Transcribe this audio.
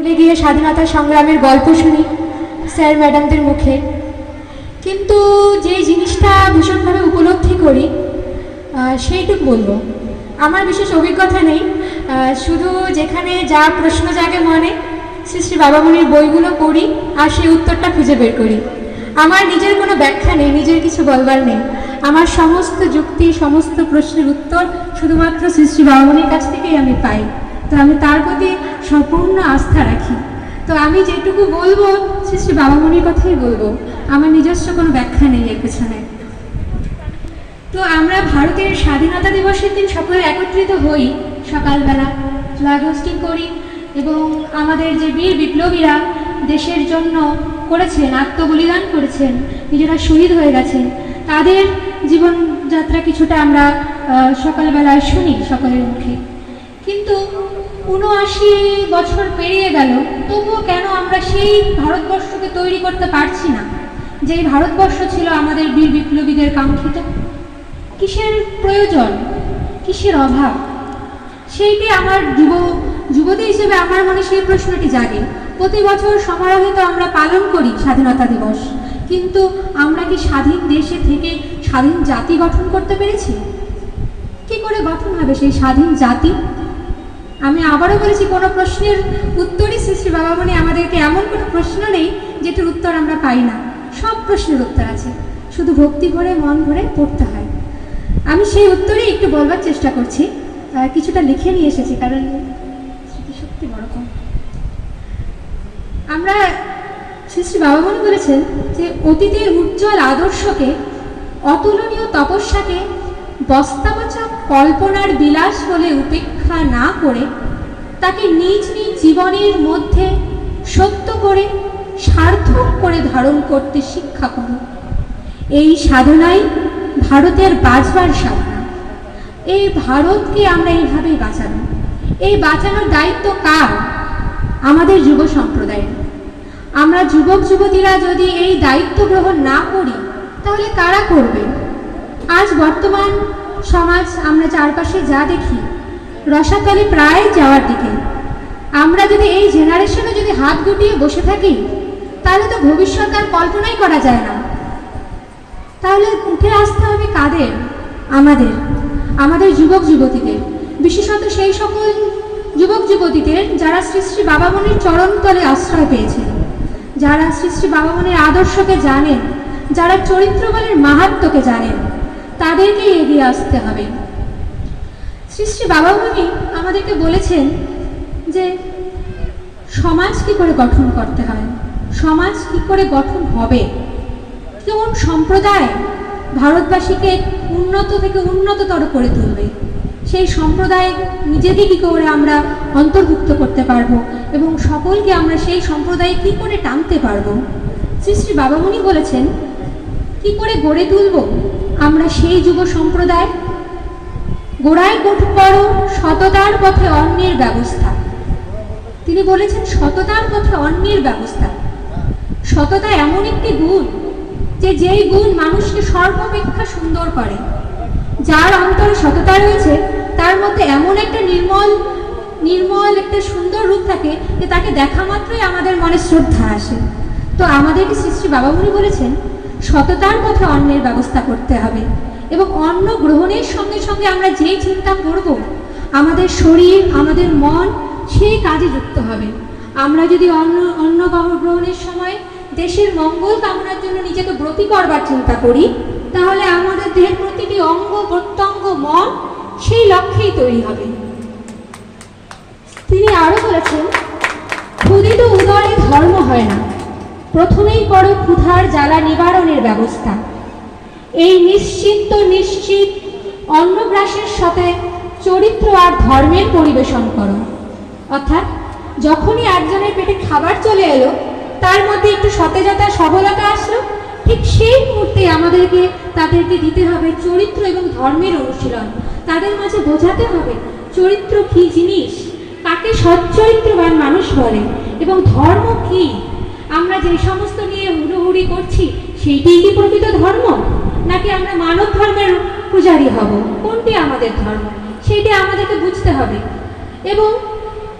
স্কুলে গিয়ে স্বাধীনতা সংগ্রামের গল্প শুনি স্যার ম্যাডামদের মুখে। কিন্তু যে জিনিসটা ভীষণভাবে উপলব্ধি করি সেইটুক বলব। আমার বিশেষ অভিজ্ঞতা নেই। শুধু যেখানে যা প্রশ্ন জাগে মনে, শ্রী শ্রী বাবামণির বইগুলো পড়ি আর সেই উত্তরটা খুঁজে বের করি। আমার নিজের কোনো ব্যাখ্যা নেই, নিজের কিছু বলবার নেই। আমার সমস্ত যুক্তি, সমস্ত প্রশ্নের উত্তর শুধুমাত্র শ্রী শ্রী বাবামণির কাছ থেকেই আমি পাই। তো আমি তার প্রতি সম্পূর্ণ আস্থা রাখি। তো আমি যেটুকু বলব, সে শ্রী বাবামণির কথাই বলব। আমার নিজস্ব কোনো ব্যাখ্যা নেই এর পেছনে। তো আমরা ভারতের স্বাধীনতা দিবসের দিন সকলে একত্রিত হই, সকালবেলা ফ্ল্যাগ হোস্টিং করি এবং আমাদের যে বীর বিপ্লবীরা দেশের জন্য করেছেন, আত্মবলিদান করেছেন, নিজেরা শহীদ হয়ে গেছেন, তাদের জীবনযাত্রা কিছুটা আমরা সকালবেলায় শুনি সকলের মুখে। কিন্তু উনআশি বছর পেরিয়ে গেল, তবুও কেন আমরা সেই ভারতবর্ষকে তৈরি করতে পারছি না? যেই ভারতবর্ষ ছিল আমাদের বীর বিপ্লবীদের কাঙ্ক্ষিত। কিসের প্রয়োজন? কিসের অভাব? সেইটি আমার যুব, যুবতী হিসেবে আমার মনে সেই প্রশ্নটি জাগে। প্রতি বছর সমারোহে তো আমরা পালন করি স্বাধীনতা দিবস। কিন্তু আমরা কি স্বাধীন দেশে থেকে স্বাধীন জাতি গঠন করতে পেরেছি? কি করে গঠন হবে সেই স্বাধীন জাতি? আমি আবারও বলেছি, কোনো প্রশ্নের উত্তরই শ্রী শ্রী বাবামণি আমাদেরকে এমন কোনো প্রশ্ন নেই যেটির উত্তর আমরা পাই না। সব প্রশ্নের উত্তর আছে। শুধু ভক্তি ভরে, মন ভরে পড়তে হয়। আমি সেই উত্তরেই একটু বলবার চেষ্টা করছি। কিছুটা লিখে নিয়ে এসেছি, কারণ স্মৃতিশক্তি বড় কম। আমরা শ্রী শ্রী বাবামণি বলেছেন যে, অতীতের উজ্জ্বল আদর্শকে, অতুলনীয় তপস্যাকে বস্তাবচা কল্পনার বিলাস বলে উপেক্ষা না করে তাকে নিজ নিজ জীবনের মধ্যে সত্য করে, সার্থক করে ধারণ করতে শিক্ষা করুন। এই সাধনাই ভারতের বাঁচবার সাধনা। এই ভারতকে আমরা এইভাবেই বাঁচাবো। এই বাঁচানোর দায়িত্ব কার? আমাদের যুব সম্প্রদায়ের। আমরা যুবক, যুবতীরা যদি এই দায়িত্ব গ্রহণ না করি, তাহলে কারা করবে? আজ বর্তমান সমাজ আমরা চারপাশে যা দেখি, রসাতলে প্রায় যাওয়ার দিকে। আমরা যদি এই জেনারেশনে যদি হাত গুটিয়ে বসে থাকি, তাহলে তো ভবিষ্যৎ আর কল্পনাই করা যায় না। তাহলে উঠে আসতে হবে কাদের? আমাদের আমাদের যুবক যুবতীদের, বিশেষত সেই সকল যুবক যুবতীদের যারা শ্রী শ্রী বাবামণির চরণতলে আশ্রয় পেয়েছে যারা শ্রী শ্রী বাবামণির আদর্শকে জানেন, যারা চরিত্রবলের মাহাত্ম্যকে জানেন। তাদেরকেই এগিয়ে আসতে হবে। শ্রী শ্রী বাবামণি আমাদেরকে বলেছেন যে, সমাজ কি করে গঠন করতে হয়? সমাজ কি করে গঠন হবে? কোন সম্প্রদায় ভারতবাসীকে উন্নত থেকে উন্নততর করে তুলবে? সেই সম্প্রদায় নিজেকে কী করে আমরা অন্তর্ভুক্ত করতে পারব? এবং সকলকে আমরা সেই সম্প্রদায়ে কী করে টানতে পারব? শ্রী শ্রী বাবামণি বলেছেন, কি করে গড়ে তুলব? আমরা সেই যুব সম্প্রদায়। গোড়ায় করো সততার পথে অন্যের ব্যবস্থা। তিনি বলেছেন, সততার পথে অন্যের ব্যবস্থা। সততা এমন একটি গুণ যে যেই গুণ মানুষকে সর্বাপেক্ষা সুন্দর করে। যার অন্তরে সততা রয়েছে, তার মধ্যে এমন একটা নির্মল নির্মল একটা সুন্দর রূপ থাকে যে তাকে দেখা মাত্রই আমাদের মনে শ্রদ্ধা আসে। তো আমাদেরকে শ্রী শ্রী বাবামণি বলেছেন সততার পথে অন্যের ব্যবস্থা করতে হবে এবং অন্ন গ্রহণের সঙ্গে সঙ্গে আমরা যেই চিন্তা করব, আমাদের শরীর, আমাদের মন সেই কাজে যুক্ত হবে। আমরা যদি অন্ন অন্ন গ্রহণের সময় দেশের মঙ্গল কামনার জন্য নিজেকে ব্রতী করবার চিন্তা করি, তাহলে আমাদের দেহের প্রতিটি অঙ্গ, প্রত্যঙ্গ, মন সেই লক্ষ্যেই তৈরি হবে। তিনি আরও বলেছেন, ক্ষুদিত উদরে ধর্ম হয় না। প্রথমেই করো ক্ষুধার জ্বালা নিবারণের ব্যবস্থা। এই নিশ্চিন্ত নিশ্চিত অন্নগ্রাসের সাথে চরিত্র আর ধর্মের পরিবেশন করো। অর্থাৎ যখনই একজনের পেটে খাবার চলে এলো, তার মধ্যে একটু সতেজতা, সবলতা আসলো, ঠিক সেই মুহূর্তে আমাদেরকে তাদেরকে দিতে হবে চরিত্র এবং ধর্মের অনুশীলন। তাদের মাঝে বোঝাতে হবে চরিত্র কি জিনিস, কাকে সচ্চরিত্রবান মানুষ বলে এবং ধর্ম কি। আমরা যে সমস্ত নিয়ে হুড়োহুড়ি করছি, সেইটি কি প্রকৃত ধর্ম? নাকি আমরা মানব ধর্মের পূজারী হব? কোনটি আমাদের ধর্ম? সেটি আমাদেরকে বুঝতে হবে। এবং